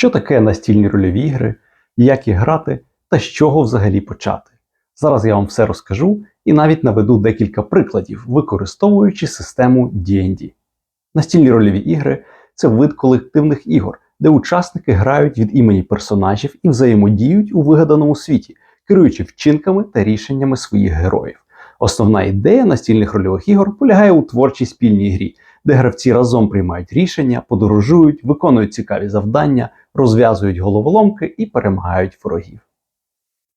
Що таке настільні рольові ігри, як їх грати та з чого взагалі почати. Зараз я вам все розкажу і навіть наведу декілька прикладів, використовуючи систему D&D. Настільні рольові ігри це вид колективних ігор, де учасники грають від імені персонажів і взаємодіють у вигаданому світі, керуючи вчинками та рішеннями своїх героїв. Основна ідея настільних рольових ігор полягає у творчій спільній грі, де гравці разом приймають рішення, подорожують, виконують цікаві завдання, розв'язують головоломки і перемагають ворогів.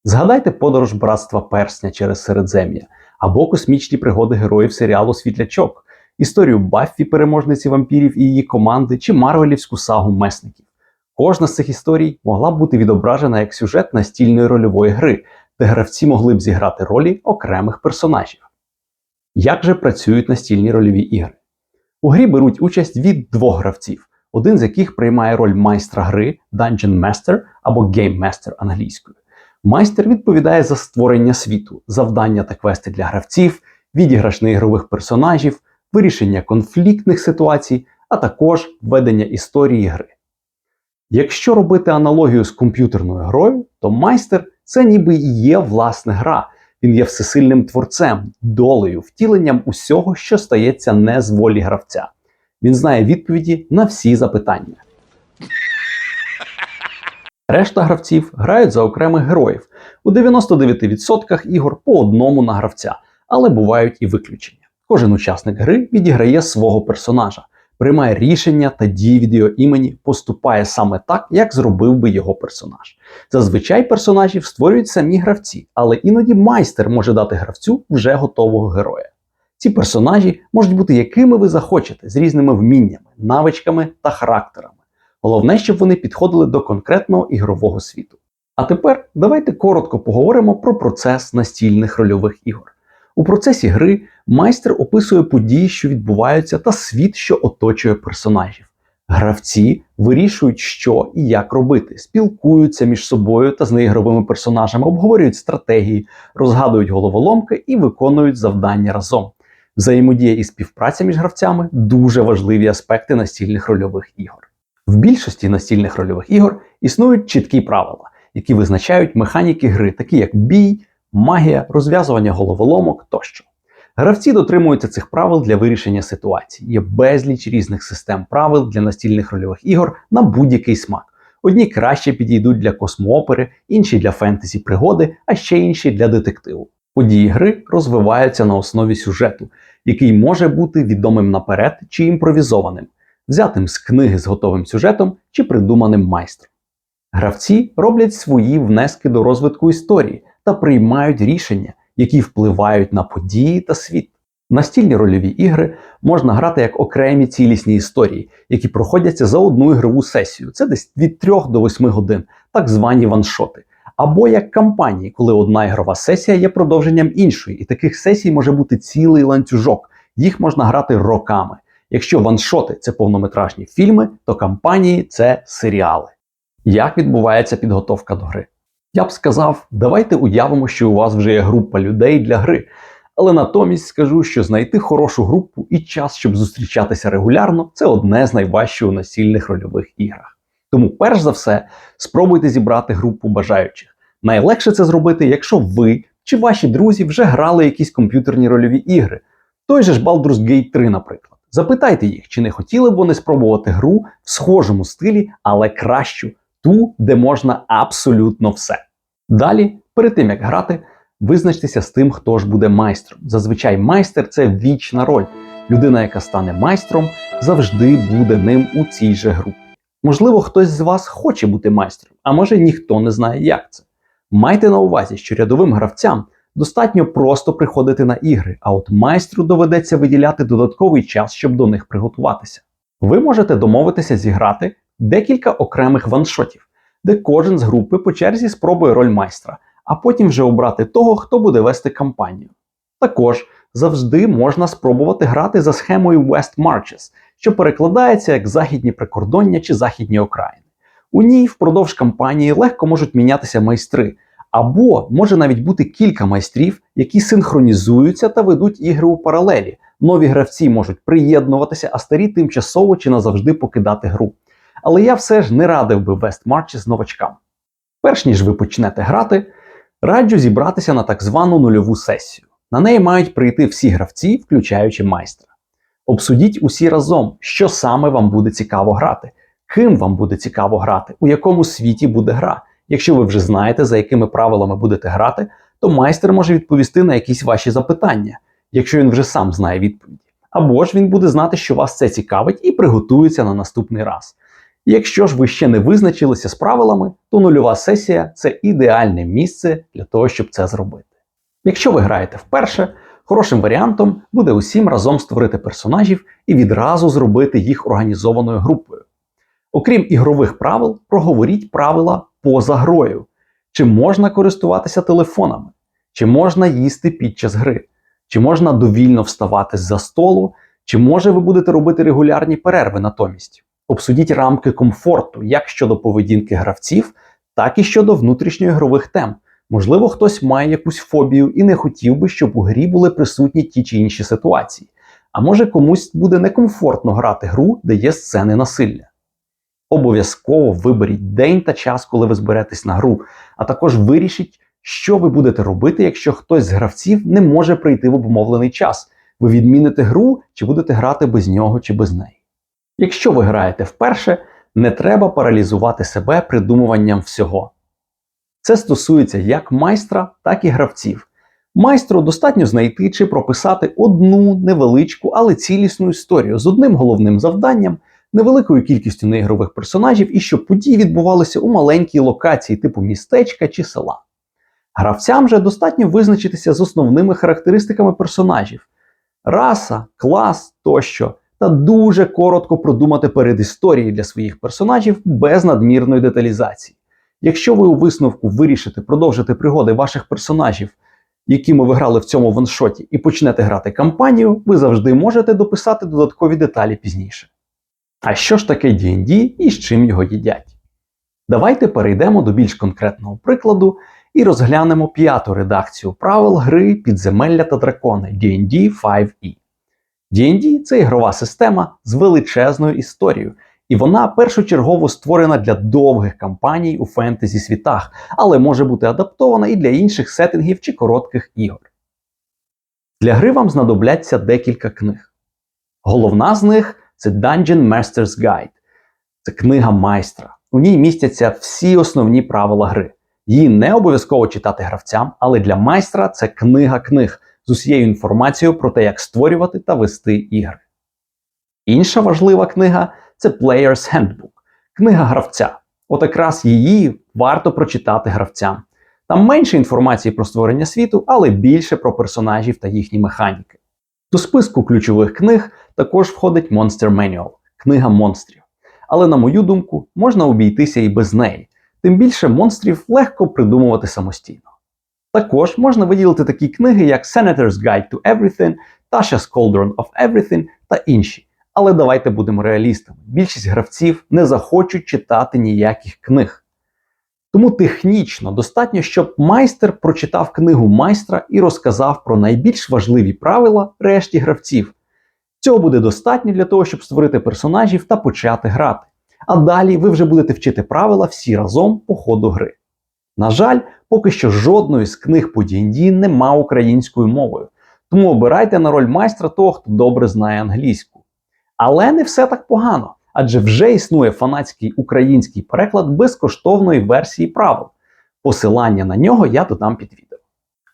Згадайте подорож братства персня через Середзем'я або космічні пригоди героїв серіалу Світлячок, історію Баффі, переможниці вампірів і її команди, чи Марвелівську сагу месників. Кожна з цих історій могла б бути відображена як сюжет настільної рольової гри, де гравці могли б зіграти ролі окремих персонажів. Як же працюють настільні рольові ігри? У грі беруть участь від двох гравців, один з яких приймає роль майстра гри Dungeon Master або Game Master англійською. Майстер відповідає за створення світу, завдання та квести для гравців, відіграш ігрових персонажів, вирішення конфліктних ситуацій, а також ведення історії гри. Якщо робити аналогію з комп'ютерною грою, то майстер це ніби і є власне гра. Він є всесильним творцем, долею, втіленням усього, що стається не з волі гравця. Він знає відповіді на всі запитання. Решта гравців грають за окремих героїв. У 99% ігор по одному на гравця, але бувають і виключення. Кожен учасник гри відіграє свого персонажа, приймає рішення та дії від його імені, поступає саме так, як зробив би його персонаж. Зазвичай персонажів створюють самі гравці, але іноді майстер може дати гравцю вже готового героя. Ці персонажі можуть бути якими ви захочете, з різними вміннями, навичками та характерами. Головне, щоб вони підходили до конкретного ігрового світу. А тепер давайте коротко поговоримо про процес настільних рольових ігор. У процесі гри майстер описує події, що відбуваються, та світ, що оточує персонажів. Гравці вирішують, що і як робити, спілкуються між собою та з неігровими персонажами, обговорюють стратегії, розгадують головоломки і виконують завдання разом. Взаємодія і співпраця між гравцями дуже важливі аспекти настільних рольових ігор. В більшості настільних рольових ігор існують чіткі правила, які визначають механіки гри, такі як бій, магія, розв'язування головоломок тощо. Гравці дотримуються цих правил для вирішення ситуацій. Є безліч різних систем правил для настільних рольових ігор на будь-який смак. Одні краще підійдуть для космоопери, інші для фентезі пригоди, а ще інші для детективу. Події гри розвиваються на основі сюжету, який може бути відомим наперед чи імпровізованим, взятим з книги з готовим сюжетом чи придуманим майстром. Гравці роблять свої внески до розвитку історії та приймають рішення, які впливають на події та світ. Настільні рольові ігри можна грати як окремі цілісні історії, які проходяться за одну ігрову сесію. Це десь від 3 до 8 годин, так звані ваншоти. Або як кампанії, коли одна ігрова сесія є продовженням іншої, і таких сесій може бути цілий ланцюжок. Їх можна грати роками. Якщо ваншоти це повнометражні фільми, то кампанії це серіали. Як відбувається підготовка до гри? Я б сказав, давайте уявимо, що у вас вже є група людей для гри. Але натомість скажу, що знайти хорошу групу і час, щоб зустрічатися регулярно, це одне з найважчих у настільних рольових іграх. Тому, перш за все, спробуйте зібрати групу бажаючих. Найлегше це зробити, якщо ви чи ваші друзі вже грали якісь комп'ютерні рольові ігри. Той же ж Baldur's Gate 3, наприклад. Запитайте їх, чи не хотіли б вони спробувати гру в схожому стилі, але кращу, ту, де можна абсолютно все. Далі, перед тим як грати, визначтеся з тим, хто ж буде майстром. Зазвичай майстер це вічна роль. Людина, яка стане майстром, завжди буде ним у цій же групі. Можливо, хтось з вас хоче бути майстром, а може ніхто не знає, як це. Майте на увазі, що рядовим гравцям достатньо просто приходити на ігри, а от майстру доведеться виділяти додатковий час, щоб до них приготуватися. Ви можете домовитися зіграти декілька окремих ваншотів, де кожен з групи по черзі спробує роль майстра, а потім вже обрати того, хто буде вести кампанію. Також завжди можна спробувати грати за схемою West Marches, що перекладається як західні прикордоння чи західні окраїни. У ній впродовж кампанії легко можуть мінятися майстри, або може навіть бути кілька майстрів, які синхронізуються та ведуть ігри у паралелі. Нові гравці можуть приєднуватися, а старі тимчасово чи назавжди покидати гру. але я все ж не радив би вест матчі з новачками. Перш ніж ви почнете грати, раджу зібратися на так звану нульову сесію. На неї мають прийти всі гравці, включаючи майстра. Обсудіть усі разом, що саме вам буде цікаво грати, ким вам буде цікаво грати, у якому світі буде гра. Якщо ви вже знаєте, за якими правилами будете грати, то майстер може відповісти на якісь ваші запитання, якщо він вже сам знає відповіді. Або ж він буде знати, що вас це цікавить, і приготується на наступний раз. Якщо ж ви ще не визначилися з правилами, то нульова сесія це ідеальне місце для того, щоб це зробити. Якщо ви граєте вперше, хорошим варіантом буде усім разом створити персонажів і відразу зробити їх організованою групою. Окрім ігрових правил, проговоріть правила поза грою. Чи можна користуватися телефонами, чи можна їсти під час гри, чи можна довільно вставати з-за столу, чи може ви будете робити регулярні перерви натомість. Обсудіть рамки комфорту як щодо поведінки гравців, так і щодо внутрішньоігрових тем. Можливо, хтось має якусь фобію і не хотів би, щоб у грі були присутні ті чи інші ситуації. А може комусь буде некомфортно грати гру, де є сцени насилля. Обов'язково виберіть день та час, коли ви зберетесь на гру, а також вирішіть, що ви будете робити, якщо хтось з гравців не може прийти в обумовлений час. Ви відміните гру чи будете грати без нього чи без неї. Якщо ви граєте вперше, не треба паралізувати себе придумуванням всього. Це стосується як майстра, так і гравців. Майстру достатньо знайти чи прописати одну невеличку, але цілісну історію з одним головним завданням, невеликою кількістю неігрових персонажів і щоб події відбувалися у маленькій локації типу містечка чи села. Гравцям же достатньо визначитися з основними характеристиками персонажів раса, клас тощо, та дуже коротко продумати передісторії для своїх персонажів без надмірної деталізації. Якщо ви у висновку вирішите продовжити пригоди ваших персонажів, якими ви грали в цьому ваншоті, і почнете грати кампанію, ви завжди можете дописати додаткові деталі пізніше. А що ж таке D&D і з чим його їдять? Давайте перейдемо до більш конкретного прикладу і розглянемо п'яту редакцію правил гри Підземелля та дракони D&D 5e. D&D – це ігрова система з величезною історією, і вона першочергово створена для довгих кампаній у фентезі світах, але може бути адаптована і для інших сеттингів чи коротких ігор. Для гри вам знадобляться декілька книг. Головна з них це Dungeon Master's Guide. Це книга майстра. У ній містяться всі основні правила гри. Її не обов'язково читати гравцям, але для майстра це книга книг з усією інформацією про те, як створювати та вести ігри. Інша важлива книга це Player's Handbook, книга гравця. От якраз її варто прочитати гравцям. Там менше інформації про створення світу, але більше про персонажів та їхні механіки. До списку ключових книг також входить Monster Manual книга монстрів. Але, на мою думку, можна обійтися і без неї, тим більше монстрів легко придумувати самостійно. Також можна виділити такі книги, як Senator's Guide to Everything, Tasha's Cauldron of Everything та інші. Але давайте будемо реалістами. Більшість гравців не захочуть читати ніяких книг. Тому технічно достатньо, щоб майстер прочитав книгу майстра і розказав про найбільш важливі правила решті гравців. Цього буде достатньо для того, щоб створити персонажів та почати грати. А далі ви вже будете вчити правила всі разом по ходу гри. На жаль, поки що жодної з книг по D&D нема українською мовою, тому обирайте на роль майстра того, хто добре знає англійську. Але не все так погано, адже вже існує фанатський український переклад безкоштовної версії правил. Посилання на нього я додам під відео.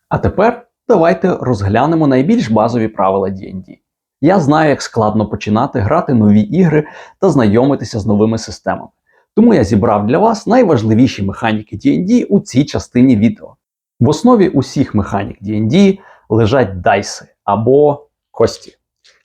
А тепер давайте розглянемо найбільш базові правила D&D. Я знаю, як складно починати грати нові ігри та знайомитися з новими системами. Тому я зібрав для вас найважливіші механіки D&D у цій частині відео. В основі усіх механік D&D лежать дайси або кості.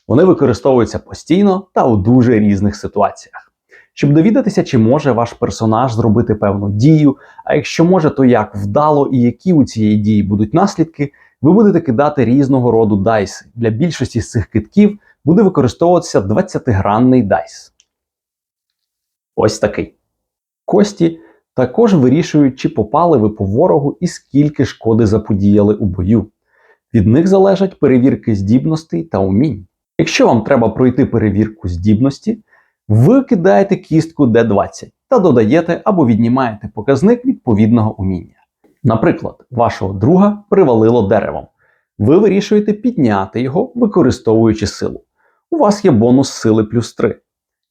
Вони використовуються постійно та у дуже різних ситуаціях. Щоб довідатися, чи може ваш персонаж зробити певну дію, а якщо може, то як вдало і які у цієї дії будуть наслідки, ви будете кидати різного роду дайси. Для більшості з цих китків буде використовуватися 20-гранний дайс. Ось такий. Кості також вирішують, чи попали ви по ворогу і скільки шкоди заподіяли у бою. Від них залежать перевірки здібностей та умінь. Якщо вам треба пройти перевірку здібності, Ви кидаєте кістку D20 та додаєте або віднімаєте показник відповідного уміння. Наприклад, вашого друга привалило деревом. Ви вирішуєте підняти його, використовуючи силу. У вас є бонус сили плюс 3.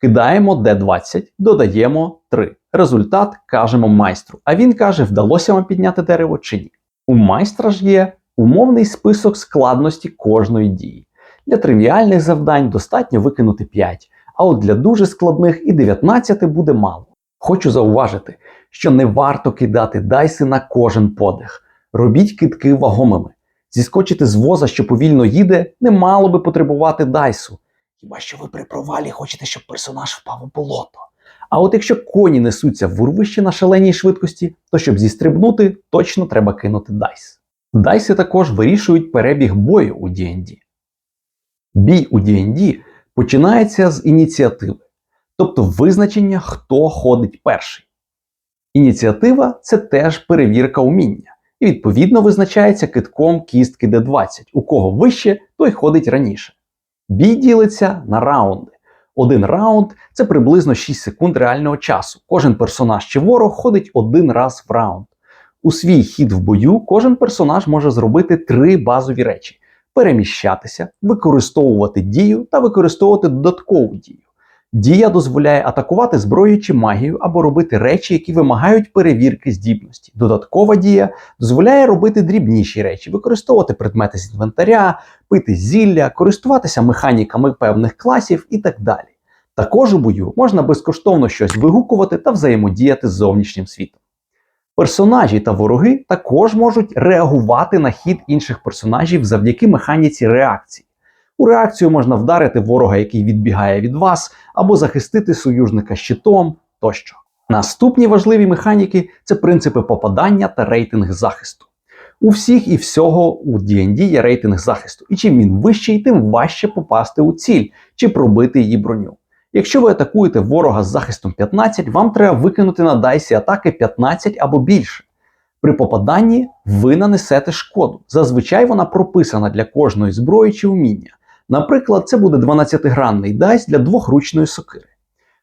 Кидаємо D20, додаємо 3. Результат кажемо майстру. А він каже, вдалося вам підняти дерево чи ні. У майстра ж є умовний список складності кожної дії. Для тривіальних завдань достатньо викинути 5, а от для дуже складних і 19 буде мало. Хочу зауважити, що не варто кидати дайси на кожен подих. Робіть кидки вагомими. Зіскочити з воза, що повільно їде, не мало би потребувати дайсу. Хіба що ви при провалі хочете, щоб персонаж впав у болото. А от якщо коні несуться в урвище на шаленій швидкості, то щоб зістрибнути, точно треба кинути дайс. Дайси також вирішують перебіг бою у D&D. Бій у D&D починається з ініціативи, тобто визначення, хто ходить перший. Ініціатива це теж перевірка уміння, і відповідно визначається китком кістки D20. У кого вище, той ходить раніше. Бій ділиться на раунди. Один раунд це приблизно 6 секунд реального часу. Кожен персонаж чи ворог ходить один раз в раунд. У свій хід в бою кожен персонаж може зробити три базові речі: переміщатися, використовувати дію та використовувати додаткову дію. Дія дозволяє атакувати зброєю чи магією або робити речі, які вимагають перевірки здібності. Додаткова дія дозволяє робити дрібніші речі, використовувати предмети з інвентаря, пити зілля, користуватися механіками певних класів і так далі. Також у бою можна безкоштовно щось вигукувати та взаємодіяти з зовнішнім світом. Персонажі та вороги також можуть реагувати на хід інших персонажів завдяки механіці реакції. У реакцію можна вдарити ворога, який відбігає від вас, або захистити союзника щитом тощо. Наступні важливі механіки це принципи попадання та рейтинг захисту. У всіх і всього у D&D є рейтинг захисту, і чим він вищий, тим важче попасти у ціль чи пробити її броню. Якщо ви атакуєте ворога з захистом 15, вам треба викинути на дайсі атаки 15 або більше. При попаданні ви нанесете шкоду. Зазвичай вона прописана для кожної зброї чи уміння. Наприклад, це буде 12-гранний дайс для двохручної сокири.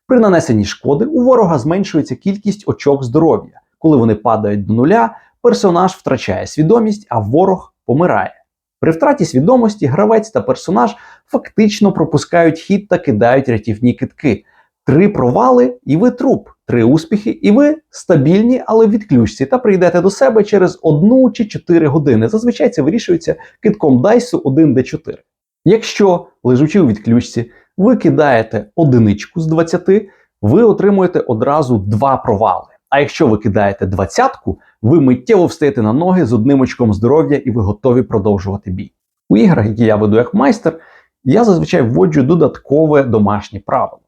При нанесенні шкоди у ворога зменшується кількість очок здоров'я. Коли вони падають до нуля, персонаж втрачає свідомість, а ворог помирає. При втраті свідомості гравець та персонаж фактично пропускають хід та кидають рятівні китки. Три провали, і ви труп, три успіхи, і ви стабільні, але в відключці, та прийдете до себе через одну чи чотири години. Зазвичай це вирішується китком дайсу 1d4. Якщо, лежучи у відключці, ви кидаєте одиничку з 20, ви отримуєте одразу два провали. А якщо ви кидаєте двадцятку, ви миттєво встаєте на ноги з одним очком здоров'я і ви готові продовжувати бій. У іграх, які я веду як майстер, я зазвичай вводжу додаткове домашнє правило.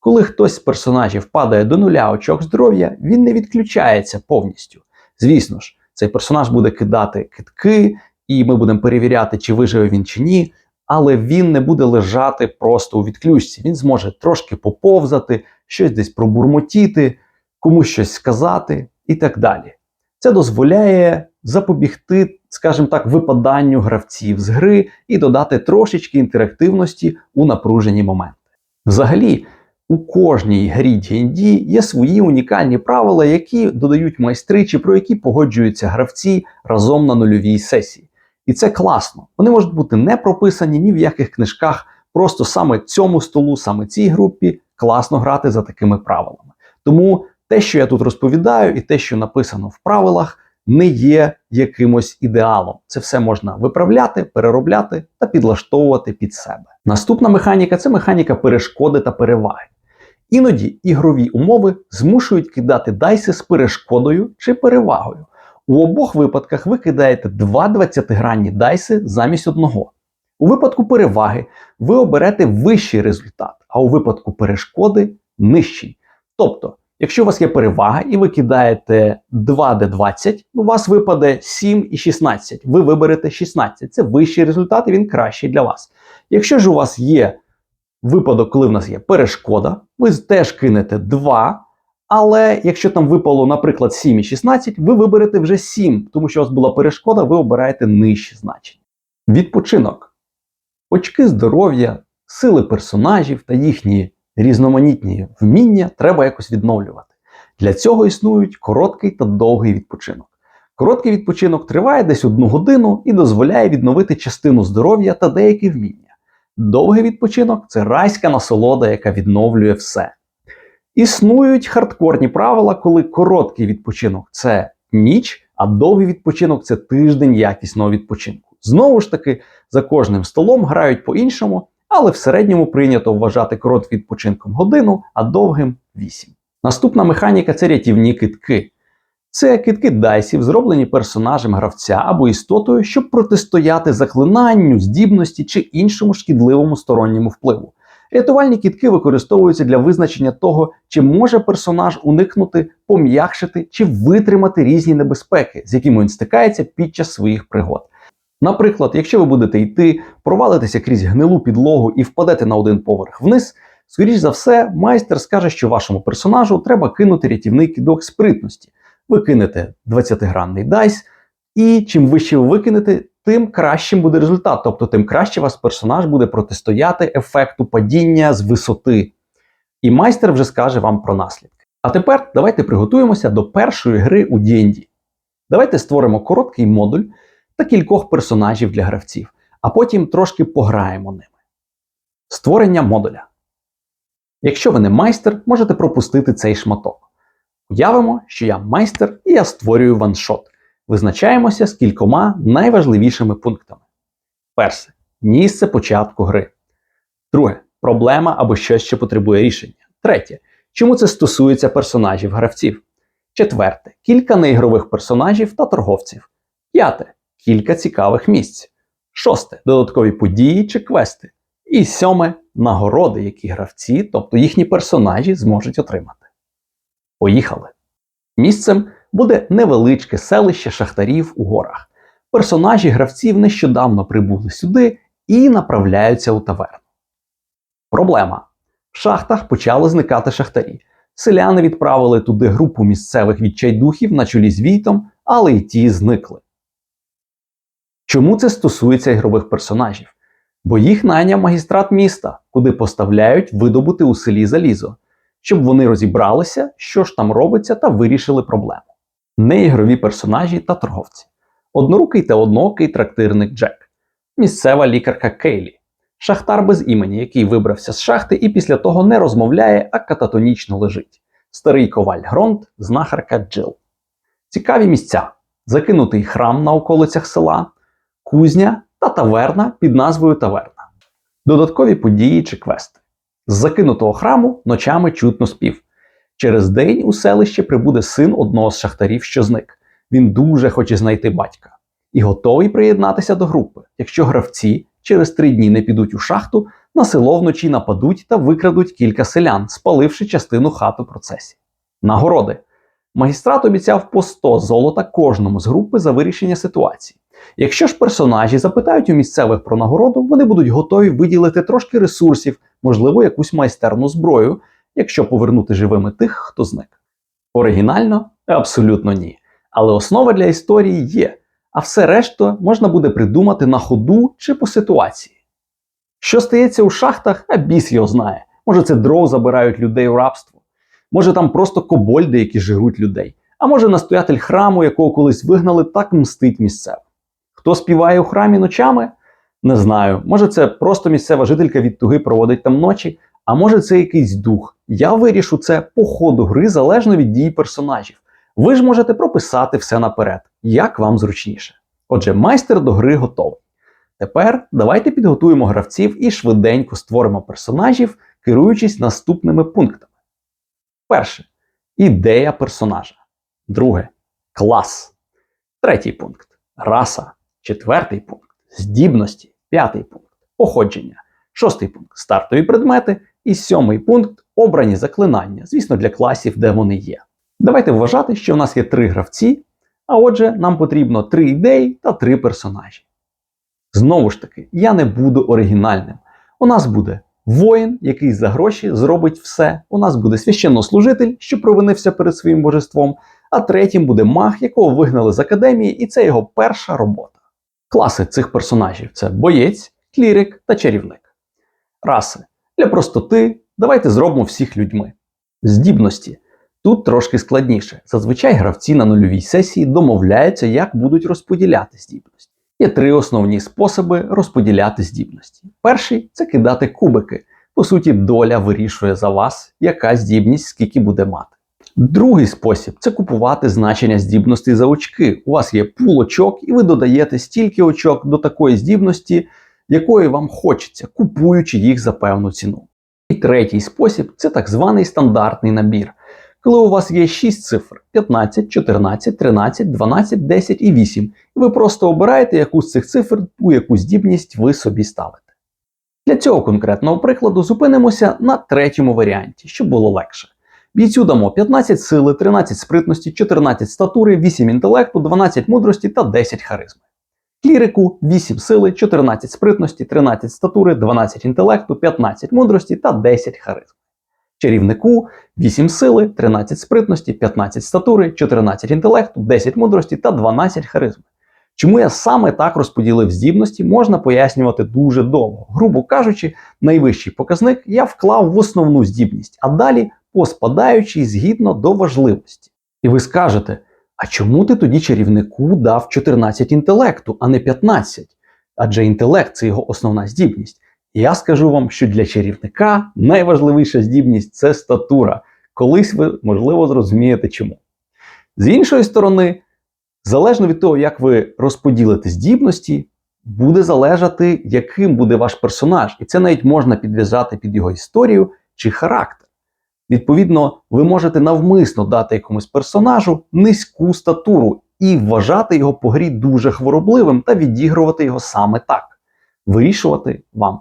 Коли хтось з персонажів падає до нуля очок здоров'я, він не відключається повністю. Звісно ж, цей персонаж буде кидати китки, і ми будемо перевіряти, чи виживе він чи ні, але він не буде лежати просто у відключці. Він зможе трошки поповзати, щось десь пробурмотіти, комусь щось сказати і так далі. Це дозволяє запобігти, скажімо так, випаданню гравців з гри і додати трошечки інтерактивності у напружені моменти. Взагалі, у кожній грі D&D є свої унікальні правила, які додають майстри чи про які погоджуються гравці разом на нульовій сесії. І це класно. Вони можуть бути не прописані ні в яких книжках, просто саме цьому столу, саме цій групі класно грати за такими правилами. Тому те, що я тут розповідаю, і те, що написано в правилах, не є якимось ідеалом. Це все можна виправляти, переробляти та підлаштовувати під себе. Наступна механіка це механіка перешкоди та переваги. Іноді ігрові умови змушують кидати дайси з перешкодою чи перевагою. У обох випадках ви кидаєте два 20-гранні дайси замість одного. У випадку переваги ви оберете вищий результат, а у випадку перешкоди нижчий. Тобто, якщо у вас є перевага і ви кидаєте 2d20, у вас випаде 7 і 16. Ви виберете 16. Це вищий результат і він кращий для вас. Якщо ж у вас є випадок, коли в нас є перешкода, ви теж кинете 2. Але якщо там випало, наприклад, 7 і 16, ви виберете вже 7, тому що у вас була перешкода, ви обираєте нижче значення. Відпочинок. Очки здоров'я, сили персонажів та їхні Різноманітні вміння треба якось відновлювати. Для цього існують короткий та довгий відпочинок. Короткий відпочинок триває десь одну годину і дозволяє відновити частину здоров'я та деякі вміння. Довгий відпочинок це райська насолода, яка відновлює все. Існують хардкорні правила, коли короткий відпочинок це ніч, а довгий відпочинок це тиждень якісного відпочинку. Знову ж таки, за кожним столом грають по-іншому, але в середньому прийнято вважати коротким відпочинком годину, а довгим 8. Наступна механіка це рятівні китки. Це китки дайсів, зроблені персонажем гравця або істотою, щоб протистояти заклинанню, здібності чи іншому шкідливому сторонньому впливу. Рятувальні кітки використовуються для визначення того, чи може персонаж уникнути, пом'якшити чи витримати різні небезпеки, з якими він стикається під час своїх пригод. Наприклад, якщо ви будете йти, провалитеся крізь гнилу підлогу і впадете на один поверх вниз, скоріш за все, майстер скаже, що вашому персонажу треба кинути рятівний кидок спритності. Ви кинете 20-гранний дайс, і чим вище ви викинете, тим кращим буде результат. Тобто, тим краще ваш персонаж буде протистояти ефекту падіння з висоти. І майстер вже скаже вам про наслідки. А тепер давайте приготуємося до першої гри у D&D. Давайте створимо короткий модуль та кількох персонажів для гравців, а потім трошки пограємо ними. Створення модуля. Якщо ви не майстер, можете пропустити цей шматок. Уявимо, що я майстер і я створюю ваншот. Визначаємося з кількома найважливішими пунктами. Перше місце початку гри. Друге проблема або щось, що потребує рішення. Третє. Чому це стосується персонажів гравців. Четверте кілька неігрових персонажів та торговців. П'яте кілька цікавих місць. Шосте додаткові події чи квести. І сьоме нагороди, які гравці, тобто їхні персонажі, зможуть отримати. Поїхали! Місцем буде невеличке селище шахтарів у горах. Персонажі гравців нещодавно прибули сюди і направляються у таверну. Проблема: в шахтах почали зникати шахтарі. Селяни відправили туди групу місцевих відчайдухів на чолі з Війтом, але й ті зникли. Чому це стосується ігрових персонажів? Бо їх найняв магістрат міста, куди поставляють видобути у селі залізо, щоб вони розібралися, що ж там робиться, та вирішили проблему. Неігрові персонажі та торговці. Однорукий та одноокий трактирник Джек, місцева лікарка Кейлі, шахтар без імені, який вибрався з шахти і після того не розмовляє, а кататонічно лежить. Старий коваль Гронт, знахарка Джил. Цікаві місця: закинутий храм на околицях села, кузня та таверна під назвою Таверна. Додаткові події чи квести. З закинутого храму ночами чутно спів. Через день у селище прибуде син одного з шахтарів, що зник. Він дуже хоче знайти батька і готовий приєднатися до групи, якщо гравці через три дні не підуть у шахту, на село вночі нападуть та викрадуть кілька селян, спаливши частину хат у процесі. Нагороди. Магістрат обіцяв по 100 золота кожному з групи за вирішення ситуації. Якщо ж персонажі запитають у місцевих про нагороду, вони будуть готові виділити трошки ресурсів, можливо, якусь майстерну зброю, якщо повернути живими тих, хто зник. Оригінально? Абсолютно ні. Але основа для історії є, а все решта можна буде придумати на ходу чи по ситуації. Що стається у шахтах, а біс його знає. Може, це дров забирають людей у рабство, може там просто кобольди, які жируть людей, а може настоятель храму, якого колись вигнали, так мстить місцевим. Хто співає у храмі ночами? Не знаю. Може, це просто місцева жителька від туги проводить там ночі, а може це якийсь дух. Я вирішу це по ходу гри залежно від дії персонажів. Ви ж можете прописати все наперед, як вам зручніше. Отже, майстер до гри готовий. Тепер давайте підготуємо гравців і швиденько створимо персонажів, керуючись наступними пунктами. Перше ідея персонажа. Друге клас. Третій пункт раса. Четвертий пункт здібності. П'ятий пункт походження. Шостий пункт стартові предмети. І сьомий пункт обрані заклинання, звісно, для класів, де вони є. Давайте вважати, що в нас є три гравці, а отже, нам потрібно три ідеї та три персонажі. Знову ж таки, я не буду оригінальним. У нас буде воїн, який за гроші зробить все. У нас буде священнослужитель, що провинився перед своїм божеством, а третім буде маг, якого вигнали з академії, і це його перша робота. Класи цих персонажів це боєць, клірик та чарівник. Раси для простоти Давайте зробимо всіх людьми. Здібності. Тут трошки складніше. Зазвичай гравці на нульовій сесії домовляються, як будуть розподіляти здібності. Є три основні способи розподіляти здібності. Перший це кидати кубики. По суті, доля вирішує за вас, яка здібність скільки буде мати. Другий спосіб це купувати значення здібностей за очки. У вас є пул очок, і ви додаєте стільки очок до такої здібності, якої вам хочеться, купуючи їх за певну ціну. І третій спосіб це так званий стандартний набір. Коли у вас є 6 цифр 15, 14, 13, 12, 10 і 8, і ви просто обираєте яку з цих цифр, у яку здібність ви собі ставите. Для цього конкретного прикладу зупинимося на третьому варіанті, щоб було легше. Бійцю дамо 15 сили, 13 спритності, 14 статури, 8 інтелекту, 12 мудрості та 10 харизми. Клірику 8 сили, 14 спритності, 13 статури, 12 інтелекту, 15 мудрості та 10 харизм. Чарівнику 8 сили, 13 спритності, 15 статури, 14 інтелекту, 10 мудрості та 12 харизми. Чому я саме так розподілив здібності, можна пояснювати дуже довго. Грубо кажучи, найвищий показник я вклав в основну здібність, а далі поспадаючий згідно до важливості. І ви скажете, а чому ти тоді чарівнику дав 14 інтелекту, а не 15? Адже інтелект це його основна здібність. І я скажу вам, що для чарівника найважливіша здібність це статура. Колись ви, можливо, зрозумієте чому. З іншої сторони, залежно від того, як ви розподілите здібності, буде залежати, яким буде ваш персонаж. І це навіть можна підв'язати під його історію чи характер. Відповідно, ви можете навмисно дати якомусь персонажу низьку статуру і вважати його по грі дуже хворобливим та відігрувати його саме так. Вирішувати вам.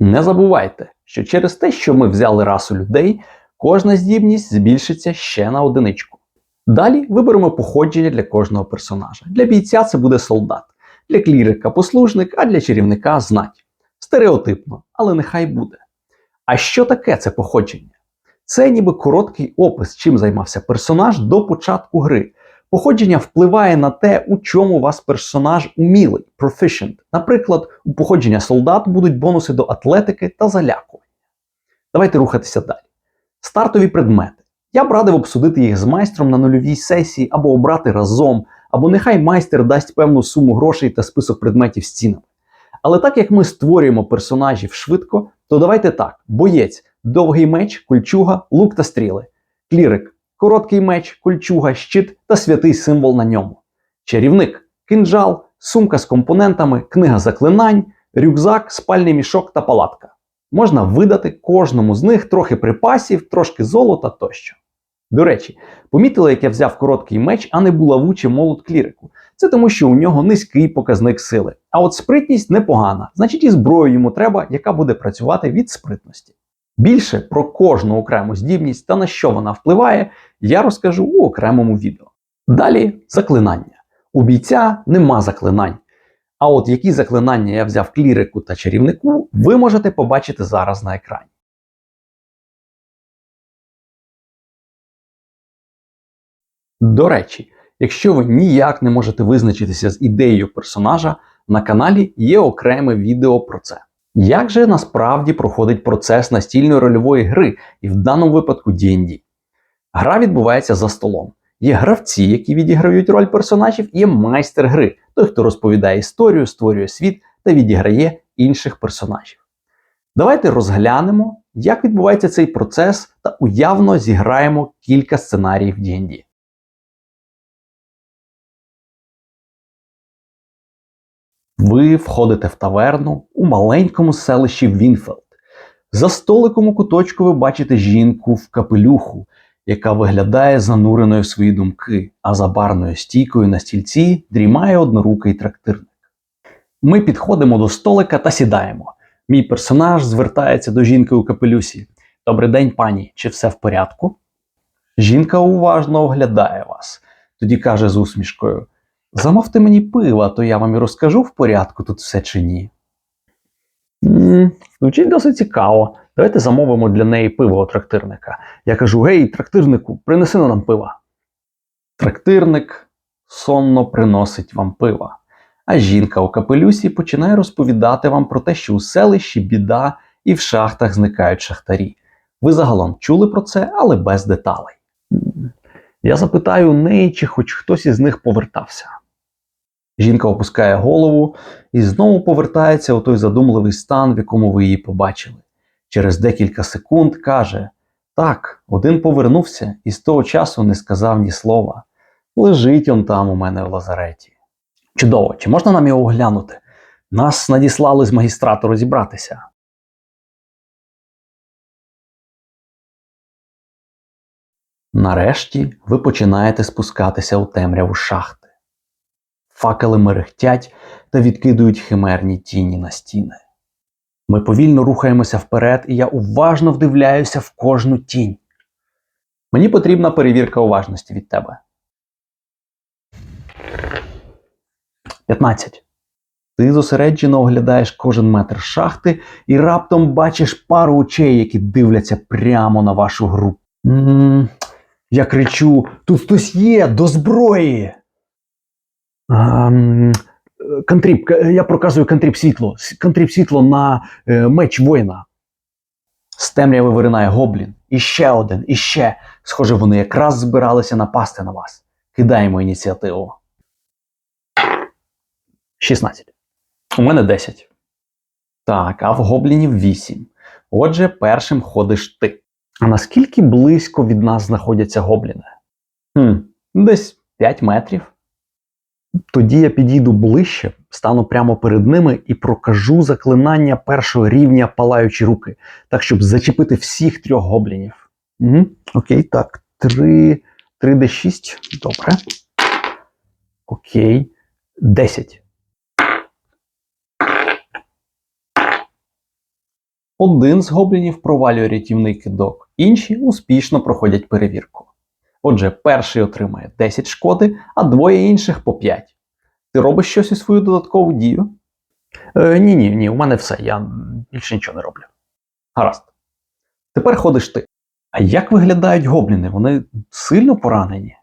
Не забувайте, що через те, що ми взяли расу людей, кожна здібність збільшиться ще на одиничку. Далі виберемо походження для кожного персонажа. Для бійця це буде солдат, для клірика послужник, а для чарівника знать. Стереотипно, але нехай буде. А що таке це походження? Це ніби короткий опис, чим займався персонаж до початку гри. Походження впливає на те, у чому у вас персонаж умілий, proficient. Наприклад, у походження солдат будуть бонуси до атлетики та залякування. Давайте рухатися далі. Стартові предмети. Я б радив обсудити їх з майстром на нульовій сесії або обрати разом, або нехай майстер дасть певну суму грошей та список предметів з цінами. Але так як ми створюємо персонажів швидко, то давайте так: боєць, довгий меч, кульчуга, лук та стріли, клірик, короткий меч, кульчуга, щит та святий символ на ньому, чарівник, кинджал, сумка з компонентами, книга заклинань, рюкзак, спальний мішок та палатка. Можна видати кожному з них трохи припасів, трошки золота тощо. До речі, помітили, як я взяв короткий меч, а не булавучий молот клірику. Це тому, що у нього низький показник сили. А от спритність непогана, значить і зброю йому треба, яка буде працювати від спритності. Більше про кожну окрему здібність та на що вона впливає, я розкажу у окремому відео. Далі заклинання. У бійця нема заклинань. А от які заклинання я взяв клірику та чарівнику, ви можете побачити зараз на екрані. До речі, якщо ви ніяк не можете визначитися з ідеєю персонажа, на каналі є окреме відео про це. Як же насправді проходить процес настільної рольової гри, і в даному випадку D&D? Гра відбувається за столом. Є гравці, які відіграють роль персонажів, і є майстер гри, той, хто розповідає історію, створює світ та відіграє інших персонажів. Давайте розглянемо, як відбувається цей процес, та уявно зіграємо кілька сценаріїв D&D. Ви входите в таверну у маленькому селищі Вінфелд. За столиком у куточку ви бачите жінку в капелюху, яка виглядає зануреною в свої думки, а за барною стійкою на стільці дрімає однорукий трактирник. Ми підходимо до столика та сідаємо. Мій персонаж звертається до жінки у капелюсі. Добрий день, пані, чи все в порядку? Жінка уважно оглядає вас, тоді каже з усмішкою. Замовте мені пива, то я вам і розкажу в порядку тут все чи ні. Звучить досить цікаво. Давайте замовимо для неї пиво у трактирника. Я кажу: гей, трактирнику, принеси нам пива. Трактирник сонно приносить вам пива. А жінка у капелюсі починає розповідати вам про те, що у селищі біда і в шахтах зникають шахтарі. Ви загалом чули про це, але без деталей. Я запитаю у неї, чи хоч хтось із них повертався. Жінка опускає голову і знову повертається у той задумливий стан, в якому ви її побачили. Через декілька секунд каже: Так, один повернувся і з того часу не сказав ні слова. Лежить он там у мене в лазареті. Чудово, чи можна нам його оглянути? Нас надіслали з магістрату розібратися. Нарешті ви починаєте спускатися у темряву шахти. Факели мерехтять та відкидують химерні тіні на стіни. Ми повільно рухаємося вперед, і я уважно вдивляюся в кожну тінь. Мені потрібна перевірка уважності від тебе. 15. Ти зосереджено оглядаєш кожен метр шахти і раптом бачиш пару очей, які дивляться прямо на вашу групу. я кричу: тут хтось є до зброї. Ем, е, Кантріп, к- я проказую кантріп світло. Кантріп світло на е, меч воїна. З темряви виринає гоблін. І ще один, і ще. Схоже, вони якраз збиралися напасти на вас. Кидаємо ініціативу. 16. У мене 10. Так, а в гоблінів 8. Отже, першим ходиш ти. А наскільки близько від нас знаходяться гобліни? Хм, десь 5 метрів. Тоді я підійду ближче, стану прямо перед ними і прокажу заклинання першого рівня палаючі руки, так щоб зачепити всіх трьох гоблінів. Угу. Окей, так. 3, 3D6. Добре. Окей. 10. Один з гоблінів провалює рятівний кидок, інші успішно проходять перевірку. Отже, перший отримає 10 шкоди, а двоє інших по 5. Ти робиш щось у свою додаткову дію? Е, ні, ні, ні, у мене все, я більше нічого не роблю. Гаразд. Тепер ходиш ти. А як виглядають гобліни? Вони сильно поранені?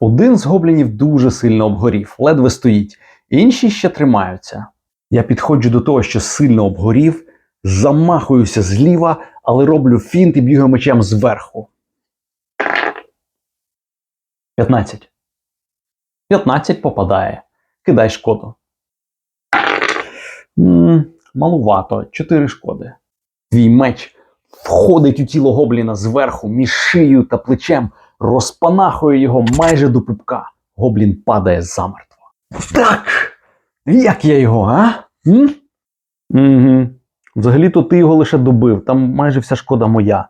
Один з гоблінів дуже сильно обгорів, ледве стоїть, інші ще тримаються. Я підходжу до того, що сильно обгорів, замахуюся зліва, але роблю фінт і б'ю мечем зверху. 15. 15 попадає. Кидай шкоду. малувато. 4 шкоди. Твій меч входить у тіло гобліна зверху, між шиєю та плечем, розпанахує його майже до пупка. Гоблін падає замертво. Так! Як я його, а? М? Угу. Взагалі-то ти його лише добив, там майже вся шкода моя.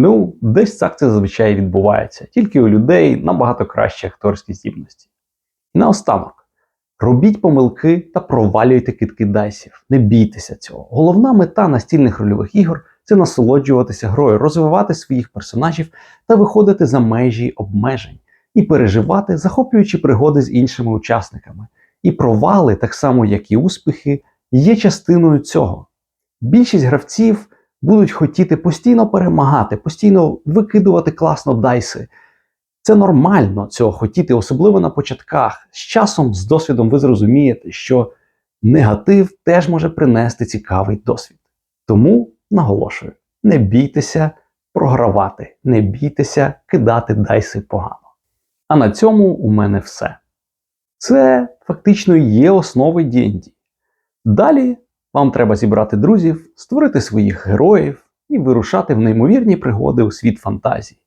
Ну, десь так це зазвичай відбувається, тільки у людей набагато кращі акторські здібності. І наостанок, робіть помилки та провалюйте китки дайсів. Не бійтеся цього. Головна мета настільних рольових ігор це насолоджуватися грою, розвивати своїх персонажів та виходити за межі обмежень і переживати, захоплюючи пригоди з іншими учасниками. І провали, так само як і успіхи, є частиною цього. Більшість гравців будуть хотіти постійно перемагати, постійно викидувати класно дайси. Це нормально цього хотіти, особливо на початках. З часом, з досвідом, ви зрозумієте, що негатив теж може принести цікавий досвід. Тому наголошую: не бійтеся програвати, не бійтеся кидати дайси погано. А на цьому у мене все. Це фактично є основи D&D. Далі вам треба зібрати друзів, створити своїх героїв і вирушати в неймовірні пригоди у світ фантазії.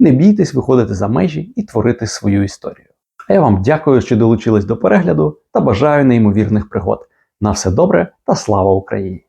Не бійтесь виходити за межі і творити свою історію. А я вам дякую, що долучились до перегляду та бажаю неймовірних пригод. На все добре та слава Україні!